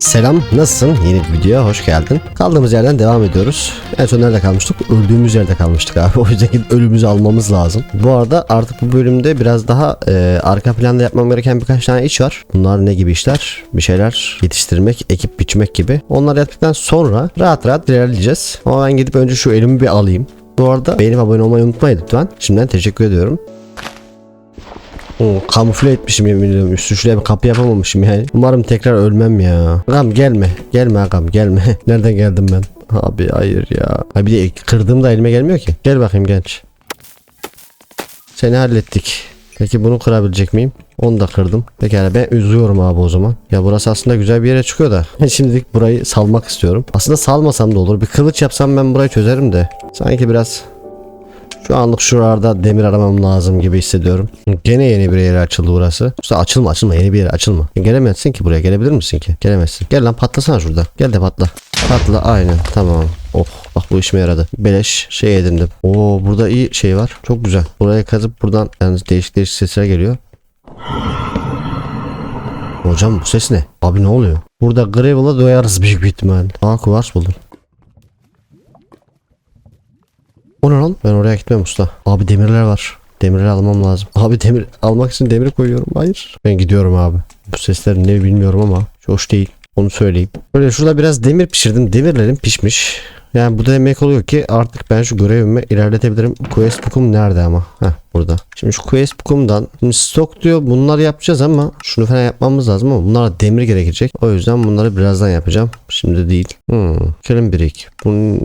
Selam, nasılsın? Yeni bir videoya hoş geldin. Kaldığımız yerden devam ediyoruz. En son nerede kalmıştık? Öldüğümüz yerde kalmıştık abi. O yüzden ölümümüzü almamız lazım. Bu arada artık bu bölümde biraz daha e, arka planda yapmam gereken birkaç tane iş var. Bunlar ne gibi işler? Bir şeyler yetiştirmek, ekip biçmek gibi. Onları yaptıktan sonra rahat rahat ilerleyeceğiş. Ama ben gidip önce şu elimi bir alayım. Bu arada beğenip abone olmayı unutmayın lütfen. Şimdiden teşekkür ediyorum. Oo, kamufle etmişim yemin ediyorum. Üstü şuraya bir kapı yapamamışım yani. Umarım tekrar ölmem ya. Agam gelme. Gelme agam gelme. Nereden geldim ben? Abi hayır ya. Ha bir de kırdığımda elime gelmiyor ki. Gel bakayım genç. Seni hallettik. Peki bunu kırabilecek miyim? Onu da kırdım. Pekala ben üzüyorum abi o zaman. Ya burası aslında güzel bir yere çıkıyor da. Şimdilik burayı salmak istiyorum. Aslında salmasam da olur. Bir kılıç yapsam ben burayı çözerim de. Sanki biraz şu anlık şuralarda demir aramam lazım gibi hissediyorum. Gene yeni bir yere açıldı burası. Usta açılma açılma yeni bir yere açılma. Gelemezsin ki buraya gelebilir misin ki? Gelemezsin. Gel lan patlasana şurada. Gel de patla. Patla aynen tamam. Oh bak bu işime yaradı. Beleş şey edindim. Oo burada iyi şey var. Çok güzel. Buraya kazıp buradan yalnız değişik değişik sesler geliyor. Hocam bu ses ne? Abi ne oluyor? Burada Gravel'a doyarız büyük bir ihtimal. Aa kuvars buldum. O lan? Ben oraya gitmem usta. Abi demirler var. Demirleri almam lazım. Abi demir almak için demir koyuyorum. Hayır. Ben gidiyorum abi. Bu sesler ne bilmiyorum ama hoş değil. Onu söyleyeyim. Böyle şurada biraz demir pişirdim. Demirlerim pişmiş. Yani bu da demek oluyor ki artık ben şu görevimi ilerletebilirim. Quest book'um nerede ama? Heh burada. Şimdi şu quest book'umdan şimdi stok diyor bunları yapacağız ama şunu falan yapmamız lazım ama bunlara demir gerekecek. O yüzden bunları birazdan yapacağım. Şimdi değil. Hmm. Birik. Bunun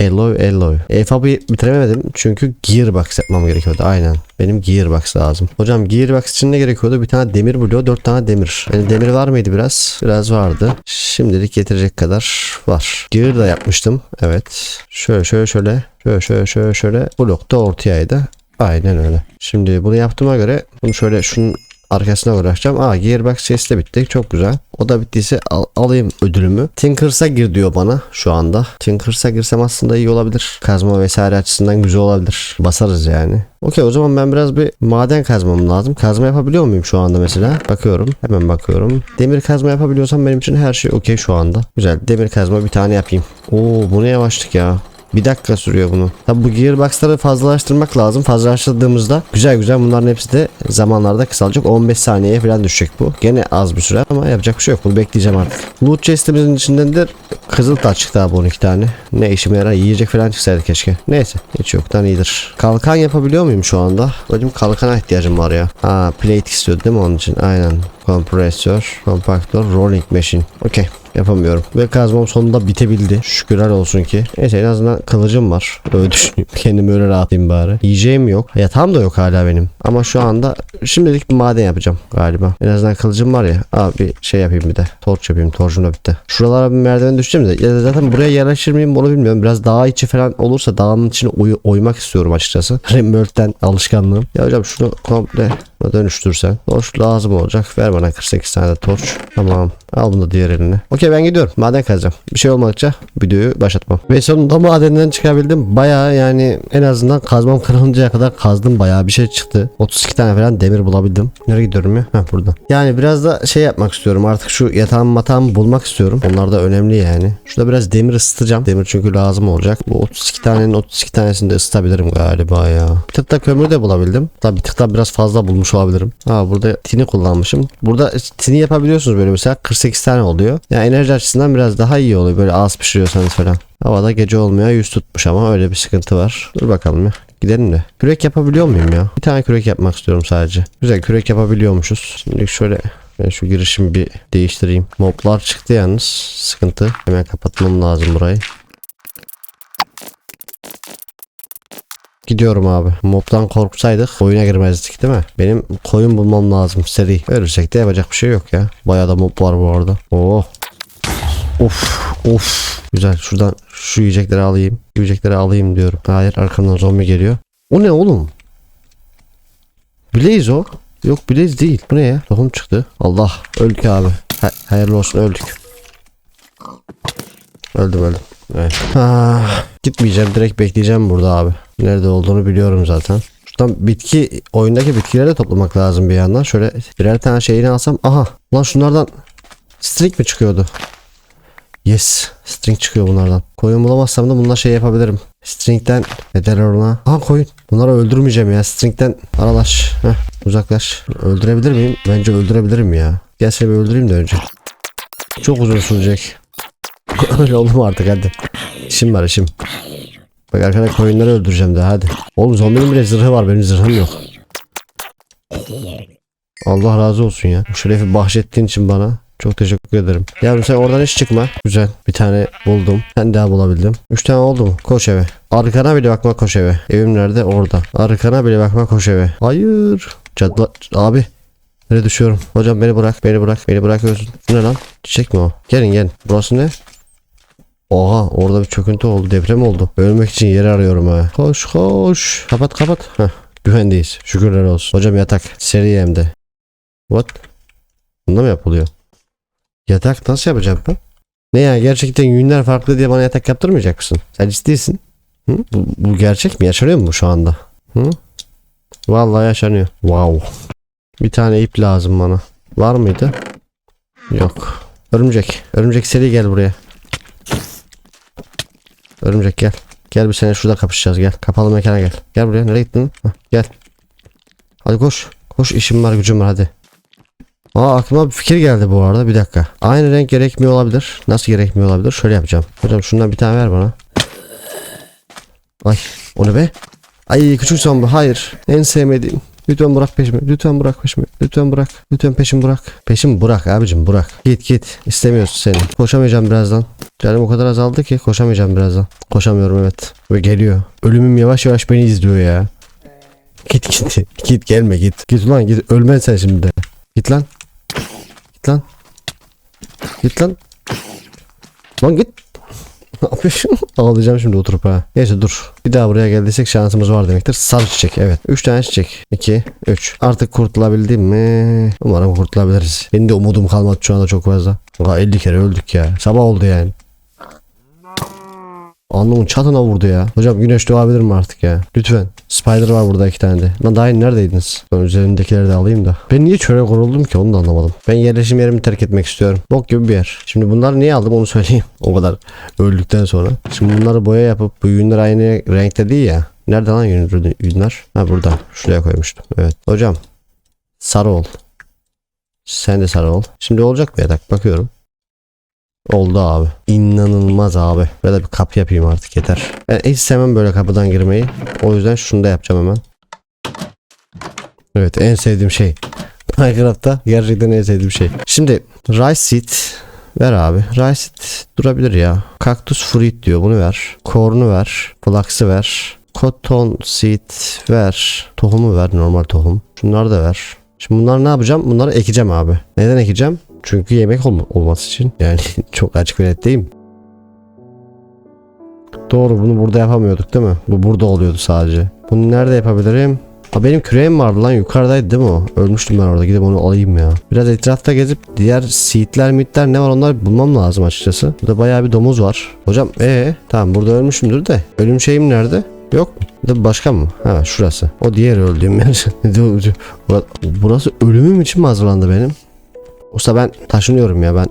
alloy alloy. EFAB'ı bitiremedim çünkü gearbox yapmam gerekiyordu. Aynen. Benim gearbox lazım. Hocam gearbox için ne gerekiyordu? Bir tane demir bloğu, dört tane demir. Yani demir var mıydı biraz? Biraz vardı. Şimdilik yetecek kadar var. Gear da yapmıştım. Evet. Şöyle şöyle şöyle. Şöyle şöyle şöyle şöyle. Blok da ortayaydı. Aynen öyle. Şimdi bunu yaptığıma göre bunu şöyle şunun arkasına bırakacağım. Aa Gearbox chest de bitti. Çok güzel. O da bittiyse al- alayım ödülümü. Tinkers'a gir diyor bana şu anda. Tinkers'a girsem aslında iyi olabilir. Kazma vesaire açısından güzel olabilir. Basarız yani. Okey o zaman ben biraz bir maden kazmam lazım. Kazma yapabiliyor muyum şu anda mesela? Bakıyorum. Hemen bakıyorum. Demir kazma yapabiliyorsam benim için her şey okey şu anda. Güzel. Demir kazma bir tane yapayım. Oo bu ne yavaşlık ya. Bir dakika sürüyor bunu. Tabi bu gearbox'ları fazlalaştırmak lazım. Fazlalaştırdığımızda güzel güzel bunların hepsi de zamanlarda kısalacak. 15 saniyeye falan düşecek bu. Gene az bir süre ama yapacak bir şey yok. Bunu bekleyeceğim artık. Loot chest'imizin içinden de kızıl taş çıktı abi 12 tane. Ne işime yarar? Yiyecek falan çıksaydı keşke. Neyse. Hiç yoktan iyidir. Kalkan yapabiliyor muyum şu anda? Benim kalkana ihtiyacım var ya. Ha plate istiyordu değil mi onun için? Aynen. Kompresör, kompaktör, rolling machine. Okey. Yapamıyorum. Ve kazmam sonunda bitebildi. Şükürler olsun ki. Neyse en azından kılıcım var. Öyle düşünüyorum. Kendimi öyle rahatlayayım bari. Yiyeceğim yok. Yatağım da yok hala benim. Ama şu anda şimdilik bir maden yapacağım galiba. En azından kılıcım var ya. Abi şey yapayım bir de. Torç yapayım. Torcum da bitti. Şuralara bir merdiven düşeceğim de. Ya zaten buraya yerleşir miyim onu bilmiyorum. Biraz dağ içi falan olursa dağın içine oy- oymak istiyorum açıkçası. Rimworld'den alışkanlığım. Ya hocam şunu komple dönüştürsen. Torç lazım olacak. Ver bana 48 tane torç. Tamam. Al bunu da diğer eline. Okey ben gidiyorum. Maden kazacağım. Bir şey olmadıkça videoyu başlatmam. Ve sonunda madenden çıkabildim. Baya yani en azından kazmam kırılıncaya kadar kazdım. Baya bir şey çıktı. 32 tane falan demir bulabildim. Nereye gidiyorum ya? Heh burada. Yani biraz da şey yapmak istiyorum. Artık şu yatağım matağımı bulmak istiyorum. Onlar da önemli yani. Şurada biraz demir ısıtacağım. Demir çünkü lazım olacak. Bu 32 tanenin 32 tanesini de ısıtabilirim galiba ya. Bir tık da kömür de bulabildim. Tabii bir tık da biraz fazla bulmuş olabilirim. Ha burada tini kullanmışım. Burada tini yapabiliyorsunuz böyle mesela 48 tane oluyor. Yani enerji açısından biraz daha iyi oluyor. Böyle az pişiriyorsanız falan. Havada gece olmuyor. Yüz tutmuş ama öyle bir sıkıntı var. Dur bakalım ya. Gidelim de. Kürek yapabiliyor muyum ya? Bir tane kürek yapmak istiyorum sadece. Güzel kürek yapabiliyormuşuz. Şimdi şöyle ben şu girişimi bir değiştireyim. Moblar çıktı yalnız. Sıkıntı. Hemen kapatmam lazım burayı. Gidiyorum abi. Mob'dan korksaydık oyuna girmezdik değil mi? Benim koyun bulmam lazım seri. Ölürsek de yapacak bir şey yok ya. Bayağı da mob var bu arada. Oh. Of of. Güzel şuradan şu yiyecekleri alayım. Yiyecekleri alayım diyorum. Hayır arkamdan zombi geliyor. O ne oğlum? Blaze o. Yok Blaze değil. Bu ne ya? Tohum çıktı. Allah öldük abi. Ha- hayırlı olsun öldük. Öldüm öldüm. Evet. Ah, gitmeyeceğim direkt bekleyeceğim burada abi. Nerede olduğunu biliyorum zaten. Şuradan bitki oyundaki bitkileri de toplamak lazım bir yandan. Şöyle birer tane şeyini alsam. Aha lan şunlardan string mi çıkıyordu? Yes. String çıkıyor bunlardan. Koyun bulamazsam da bunlar şey yapabilirim. String'den ne derler ona? Aha koyun. Bunları öldürmeyeceğim ya. String'den aralaş. Heh, uzaklaş. Öldürebilir miyim? Bence öldürebilirim ya. Gel seni bir öldüreyim de önce. Çok uzun sürecek. Öyle oldu artık hadi. İşim var işim. Bak arkada koyunları öldüreceğim daha hadi. Oğlum zombinin bile zırhı var benim zırhım yok. Allah razı olsun ya. Bu şerefi bahşettiğin için bana çok teşekkür ederim. Yavrum sen oradan hiç çıkma. Güzel. Bir tane buldum. Ben daha bulabildim. Üç tane oldu mu? Koş eve. Arkana bile bakma koş eve. Evim nerede? Orada. Arkana bile bakma koş eve. Hayır. Cadla... Abi. Nereye düşüyorum? Hocam beni bırak. Beni bırak. Beni bırakıyorsun. Bu ne lan? Çiçek mi o? Gelin gelin. Burası ne? Oha orada bir çöküntü oldu. Deprem oldu. Ölmek için yer arıyorum ha. Koş koş. Kapat kapat. Heh. Güvendeyiz. Şükürler olsun. Hocam yatak. Seri hem de. What? Bunda mı yapılıyor? Yatak nasıl yapacağım ben? Ne ya gerçekten günler farklı diye bana yatak yaptırmayacak mısın? Sen ciddisin. Hı? Bu, bu gerçek mi? Yaşanıyor mu şu anda? Hı? Vallahi yaşanıyor. Wow. Bir tane ip lazım bana. Var mıydı? Yok. Örümcek. Örümcek seri gel buraya. Örümcek gel. Gel bir sene şurada kapışacağız gel. Kapalı mekana gel. Gel buraya. Nereye gittin? Hah, gel. Hadi koş. Koş işim var gücüm var hadi. Aa aklıma bir fikir geldi bu arada bir dakika. Aynı renk gerekmiyor olabilir. Nasıl gerekmiyor olabilir? Şöyle yapacağım. Hocam şundan bir tane ver bana. Ay o ne be? Ay küçük zombi hayır. En sevmediğim. Lütfen bırak peşimi. Lütfen bırak peşimi. Lütfen bırak. Lütfen peşimi bırak. Peşimi bırak abicim bırak. Git git. İstemiyorsun seni. Koşamayacağım birazdan. Canım o kadar azaldı ki koşamayacağım birazdan. Koşamıyorum evet. Ve geliyor. Ölümüm yavaş yavaş beni izliyor ya. Git git. Git gelme git. Git ulan git. Ölmen sen şimdi de. Git lan. Git lan. Git lan. Lan git. Ne yapıyorsun? Ağlayacağım şimdi oturup ha. Neyse dur. Bir daha buraya geldiysek şansımız var demektir. Sarı çiçek evet. 3 tane çiçek. 2, 3. Artık kurtulabildim mi? Umarım kurtulabiliriz. Benim de umudum kalmadı şu anda çok fazla. Aa, 50 kere öldük ya. Sabah oldu yani. Alnımın çatına vurdu ya. Hocam güneş doğabilir mi artık ya? Lütfen. Spider var burada iki tane de. Lan daha yeni neredeydiniz? Ben üzerimdekileri de alayım da. Ben niye çöre kuruldum ki onu da anlamadım. Ben yerleşim yerimi terk etmek istiyorum. Bok gibi bir yer. Şimdi bunları niye aldım onu söyleyeyim. O kadar öldükten sonra. Şimdi bunları boya yapıp bu yünler aynı renkte değil ya. Nerede lan yün- yünler? Ha burada. Şuraya koymuştum. Evet. Hocam. Sarı ol. Sen de sarı ol. Şimdi olacak mı yatak? Bakıyorum. Oldu abi. İnanılmaz abi. Böyle bir kapı yapayım artık yeter. Ben hiç sevmem böyle kapıdan girmeyi. O yüzden şunu da yapacağım hemen. Evet en sevdiğim şey. Minecraft'ta gerçekten en sevdiğim şey. Şimdi rice seed ver abi. Rice seed durabilir ya. Cactus fruit diyor bunu ver. Corn'u ver. Flax'ı ver. Cotton seed ver. Tohumu ver normal tohum. Şunları da ver. Şimdi bunları ne yapacağım? Bunları ekeceğim abi. Neden ekeceğim? Çünkü yemek olma- olması için. Yani çok açık ve net değil mi? Doğru bunu burada yapamıyorduk değil mi? Bu burada oluyordu sadece. Bunu nerede yapabilirim? Ha benim küreğim vardı lan yukarıdaydı değil mi o? Ölmüştüm ben orada gidip onu alayım ya. Biraz etrafta gezip diğer seedler mitler ne var onları bulmam lazım açıkçası. Burada bayağı bir domuz var. Hocam ee tamam burada ölmüşümdür de. Ölüm şeyim nerede? Yok de başka mı? Ha şurası. O diğer öldüğüm yer. Burası ölümüm için mi hazırlandı benim? Usta ben taşınıyorum ya ben.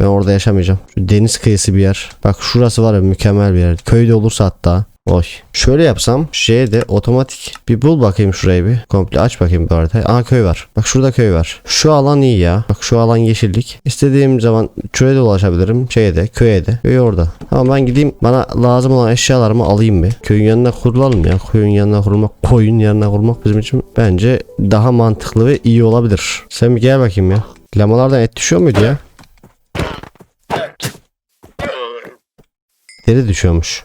Ben orada yaşamayacağım. Şu deniz kıyısı bir yer. Bak şurası var ya mükemmel bir yer. Köyde olursa hatta. Oy. Şöyle yapsam şeye de otomatik bir bul bakayım şurayı bir. Komple aç bakayım bir haritayı. Aa köy var. Bak şurada köy var. Şu alan iyi ya. Bak şu alan yeşillik. İstediğim zaman köye de ulaşabilirim. Şeye de köye de. Köy orada. Tamam ben gideyim bana lazım olan eşyalarımı alayım bir. Köyün yanına kurulalım ya. Köyün yanına kurulmak, koyun yanına kurulmak bizim için bence daha mantıklı ve iyi olabilir. Sen bir gel bakayım ya. Lamalardan et düşüyor muydu ya? Deri düşüyormuş.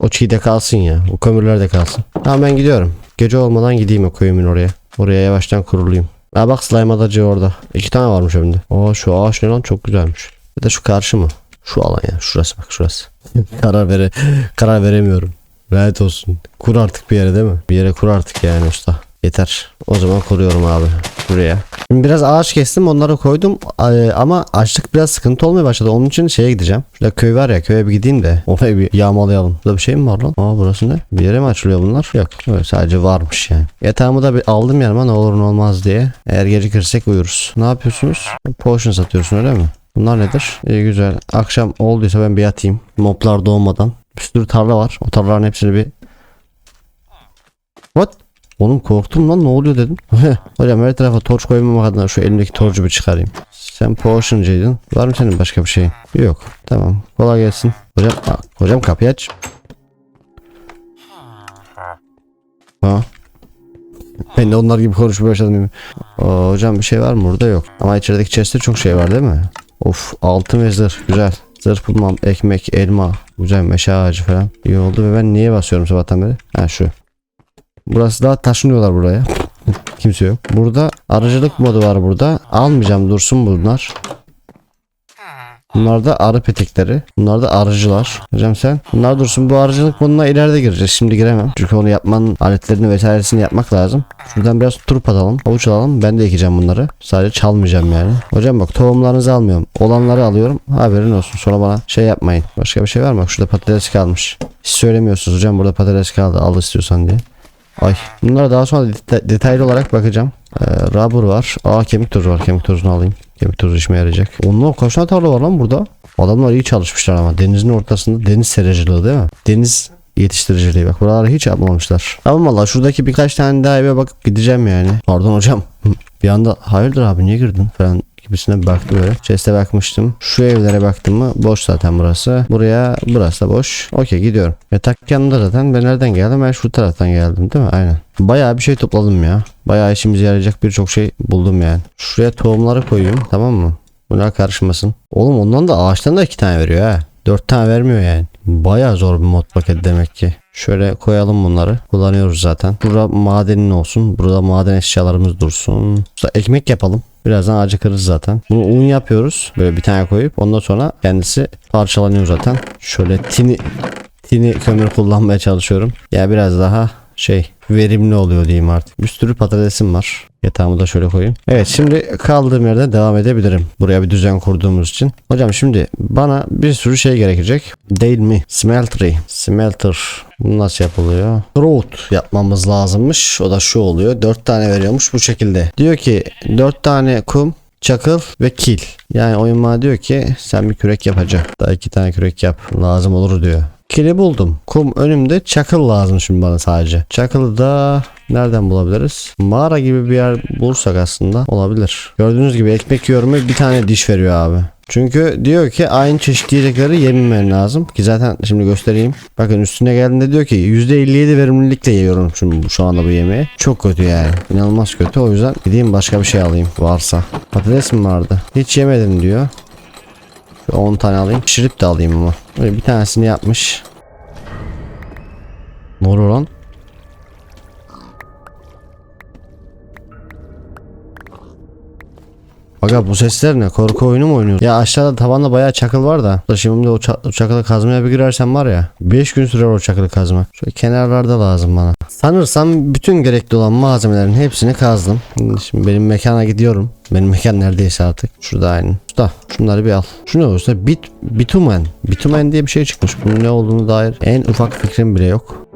O çiğde kalsın ya. O kömürler de kalsın. Tamam ben gidiyorum. Gece olmadan gideyim o köyümün oraya. Oraya yavaştan kurulayım. Ha bak slime adacığı orada. İki tane varmış hem de. Aa şu ağaç ne lan çok güzelmiş. Bir de şu karşı mı? Şu alan ya. Şurası bak şurası. karar vere karar veremiyorum. Lanet olsun. Kur artık bir yere değil mi? Bir yere kur artık yani usta. Yeter. O zaman kuruyorum abi. Buraya. Şimdi biraz ağaç kestim onları koydum Ee, ama açlık biraz sıkıntı olmaya başladı. Onun için şeye gideceğim. Şurada köy var ya köye bir gideyim de orayı bir yağmalayalım. Burada bir şey mi var lan? Aa burası ne? Bir yere mi açılıyor bunlar? Yok. Öyle sadece varmış yani. Yatağımı da bir aldım yanıma ne olur ne olmaz diye. Eğer gecikirsek uyuruz. Ne yapıyorsunuz? Potion satıyorsun öyle mi? Bunlar nedir? İyi güzel. Akşam olduysa ben bir yatayım. Moblar doğmadan. Bir sürü tarla var. O tarlaların hepsini bir... What? Oğlum korktum lan ne oluyor dedim. Hocam her tarafa torç koymamak adına şu elimdeki torcu bir çıkarayım. Sen potion'cıydın. Var mı senin başka bir şeyin? Yok. Tamam. Kolay gelsin. Hocam, Aa, hocam kapıyı aç. Ha. Ben de onlar gibi konuşmaya başladım. Aa, hocam bir şey var mı burada? Yok. Ama içerideki chest'te çok şey var değil mi? Of altın ve zırh. Güzel. Zırh bulmam, ekmek, elma, güzel meşe ağacı falan. İyi oldu ve ben niye basıyorum sabahtan beri? Ha şu. Burası daha taşınıyorlar buraya. Kimse yok. Burada arıcılık modu var burada. Almayacağım dursun bunlar. Bunlar da arı petekleri. Bunlar da arıcılar. Hocam sen bunlar dursun bu arıcılık moduna ileride gireceğiz. Şimdi giremem. Çünkü onu yapmanın aletlerini vesairesini yapmak lazım. Şuradan biraz turp alalım. Havuç alalım. Ben de ekeceğim bunları. Sadece çalmayacağım yani. Hocam bak tohumlarınızı almıyorum. Olanları alıyorum. Haberin olsun. Sonra bana şey yapmayın. Başka bir şey var mı? Şurada patates kalmış. Hiç söylemiyorsunuz hocam burada patates kaldı. Al istiyorsan diye. Ay bunlara daha sonra deta- detaylı olarak bakacağım. Ee, rubber var. Aa kemik tozu var. Kemik tozunu alayım. Kemik tozu işime yarayacak. Onlar kaç tane tarla var lan burada? Adamlar iyi çalışmışlar ama. Denizin ortasında deniz seracılığı değil mi? Deniz yetiştiriciliği. Bak buraları hiç yapmamışlar. Ama valla şuradaki birkaç tane daha eve bakıp gideceğim yani. Pardon hocam. bir anda hayırdır abi niye girdin falan gibisine bir baktım böyle. Chest'e bakmıştım. Şu evlere baktım mı boş zaten burası. Buraya burası da boş. Okey gidiyorum. Yatak yanında zaten ben nereden geldim? Ben şu taraftan geldim değil mi? Aynen. Bayağı bir şey topladım ya. Bayağı işimize yarayacak birçok şey buldum yani. Şuraya tohumları koyayım tamam mı? Bunlar karışmasın. Oğlum ondan da ağaçtan da iki tane veriyor ha. Dört tane vermiyor yani. Bayağı zor bir mod paket demek ki. Şöyle koyalım bunları. Kullanıyoruz zaten. Burada madenin olsun. Burada maden eşyalarımız dursun. Sonra ekmek yapalım. Birazdan acıkırız zaten. Bunu un yapıyoruz. Böyle bir tane koyup ondan sonra kendisi parçalanıyor zaten. Şöyle tini tini kömür kullanmaya çalışıyorum. Ya biraz daha şey verimli oluyor diyeyim artık. Bir sürü patatesim var. Yatağımı da şöyle koyayım. Evet şimdi kaldığım yerden devam edebilirim. Buraya bir düzen kurduğumuz için. Hocam şimdi bana bir sürü şey gerekecek. Değil mi? Smeltery. Smelter. Bu nasıl yapılıyor? Root yapmamız lazımmış. O da şu oluyor. 4 tane veriyormuş bu şekilde. Diyor ki 4 tane kum çakıl ve kil. Yani oyun diyor ki sen bir kürek yapacaksın. Daha iki tane kürek yap. Lazım olur diyor. Kili buldum. Kum önümde çakıl lazım şimdi bana sadece. Çakılı da nereden bulabiliriz? Mağara gibi bir yer bulursak aslında olabilir. Gördüğünüz gibi ekmek yiyorum ve bir tane diş veriyor abi. Çünkü diyor ki aynı çeşit yiyecekleri yememen lazım. Ki zaten şimdi göstereyim. Bakın üstüne geldiğinde diyor ki %57 verimlilikle yiyorum şimdi şu anda bu yemeği. Çok kötü yani. İnanılmaz kötü. O yüzden gideyim başka bir şey alayım varsa. Patates mi vardı? Hiç yemedim diyor. Şu 10 tane alayım. Pişirip de alayım ama. Bir tanesini yapmış. Ne lan? Aga bu sesler ne? Korku oyunu mu oynuyorsun? Ya aşağıda tavanda bayağı çakıl var da. Da Şimdi o, ça- o çakılı kazmaya bir girersen var ya. 5 gün sürer o çakılı kazma. Şöyle kenarlarda lazım bana. Sanırsam bütün gerekli olan malzemelerin hepsini kazdım. Şimdi benim mekana gidiyorum. Benim mekan neredeyse artık. Şurada aynı. Usta şunları bir al. Şu ne olursa bit, bitumen. Bitumen diye bir şey çıkmış. Bunun ne olduğunu dair en ufak fikrim bile yok.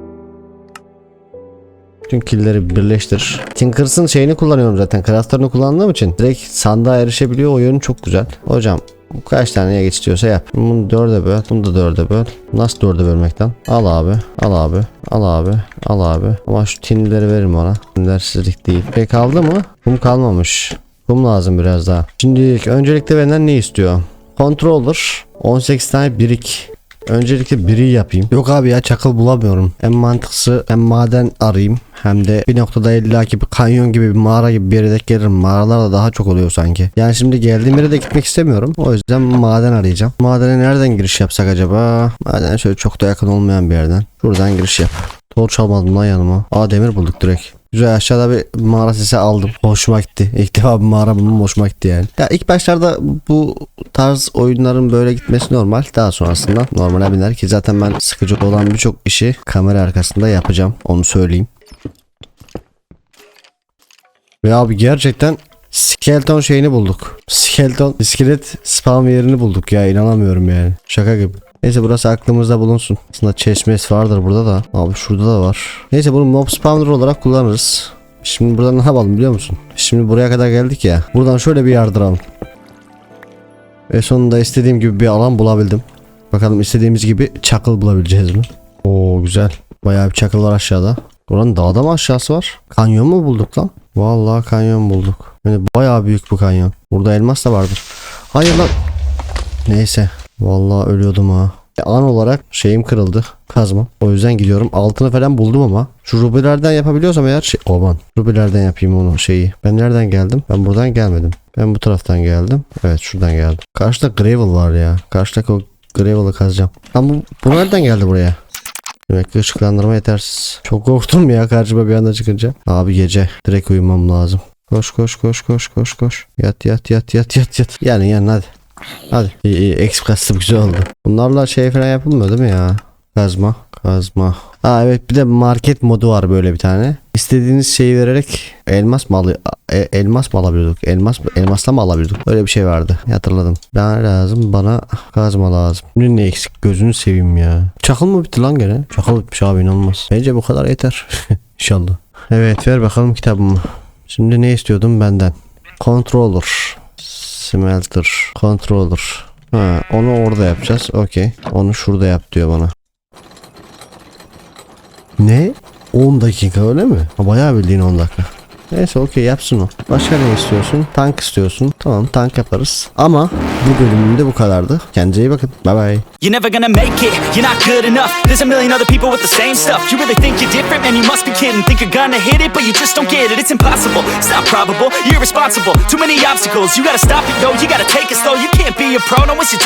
Bütün killeri birleştir. Tinkers'ın şeyini kullanıyorum zaten. Crafter'ını kullandığım için direkt sandığa erişebiliyor. O yönü çok güzel. Hocam bu kaç taneye geç istiyorsa yap. Bunu dörde böl. Bunu da dörde böl. Nasıl dörde bölmekten? Al abi. Al abi. Al abi. Al abi. Ama şu tinleri verin bana. Tinlersizlik değil. Pek kaldı mı? Kum kalmamış. Kum lazım biraz daha. Şimdi öncelikle benden ne istiyor? Controller 18 tane birik Öncelikle biri yapayım. Yok abi ya çakıl bulamıyorum. En mantıklısı hem maden arayayım hem de bir noktada illaki bir kanyon gibi bir mağara gibi bir yere denk gelirim. Mağaralar da daha çok oluyor sanki. Yani şimdi geldiğim yere de gitmek istemiyorum. O yüzden maden arayacağım. Madene nereden giriş yapsak acaba? Maden şöyle çok da yakın olmayan bir yerden. Şuradan giriş yap. Torç almadım lan yanıma. Aa demir bulduk direkt. Güzel aşağıda bir mağara sesi aldım. Hoşuma gitti. İlk defa bir mağara bulmam hoşuma gitti yani. Ya ilk başlarda bu tarz oyunların böyle gitmesi normal. Daha sonrasında normale biner ki zaten ben sıkıcı olan birçok işi kamera arkasında yapacağım. Onu söyleyeyim. Ve abi gerçekten skeleton şeyini bulduk. Skeleton iskelet spam yerini bulduk ya inanamıyorum yani. Şaka gibi. Neyse burası aklımızda bulunsun. Aslında chestmate vardır burada da. Abi şurada da var. Neyse bunu mob spawner olarak kullanırız. Şimdi buradan ne yapalım biliyor musun? Şimdi buraya kadar geldik ya. Buradan şöyle bir yardıralım. Ve sonunda istediğim gibi bir alan bulabildim. Bakalım istediğimiz gibi çakıl bulabileceğiz mi? Oo güzel. Bayağı bir çakıl var aşağıda. Buranın dağda mı aşağısı var? Kanyon mu bulduk lan? Vallahi kanyon bulduk. Yani bayağı büyük bu kanyon. Burada elmas da vardır. Hayır lan. Neyse. Vallahi ölüyordum ha. E, An olarak şeyim kırıldı. Kazma. O yüzden gidiyorum. Altını falan buldum ama. Şu rubilerden yapabiliyorsam eğer şey... Aman. Rubilerden yapayım onu şeyi. Ben nereden geldim? Ben buradan gelmedim. Ben bu taraftan geldim. Evet şuradan geldim. Karşıda gravel var ya. Karşıdaki o gravel'ı kazacağım. Lan bu, bu nereden geldi buraya? Demek ki ışıklandırma yetersiz. Çok korktum ya karşıma bir anda çıkınca. Abi gece. Direkt uyumam lazım. Koş koş koş koş koş koş. Yat yat yat yat yat yat. Yani yani hadi. Hadi. İyi iyi. Eksik güzel oldu. Bunlarla şey falan yapılmıyor değil mi ya? Kazma. Kazma. Aa evet bir de market modu var böyle bir tane. İstediğiniz şeyi vererek elmas mı alı e- elmas mı alabiliyorduk? Elmas elmasla mı alabiliyorduk? Öyle bir şey vardı. Hatırladım. Bana lazım bana kazma lazım. Şimdi ne eksik gözünü seveyim ya. Çakıl mı bitti lan gene? Çakıl bitmiş abi inanılmaz. Bence bu kadar yeter. İnşallah. Evet ver bakalım kitabımı. Şimdi ne istiyordum benden? Controller. Smelter. Controller. Ha, onu orada yapacağız. Okey. Onu şurada yap diyor bana. Ne? 10 dakika öyle mi? Ha, bayağı bildiğin 10 dakika. Neyse okey yapsın o. Başka ne istiyorsun? Tank istiyorsun. Tamam tank yaparız. Ama bu bölümünde bu kadardı. Kendinize iyi bakın. Bye bye. You're never gonna make it, you're not good enough There's a million other people with the same stuff You really think you're different? Man, you must be kidding Think you're gonna hit it, but you just don't get it It's impossible, it's not probable, you're irresponsible Too many obstacles, you gotta stop it, yo You gotta take it slow, you can't be a pro Don't waste your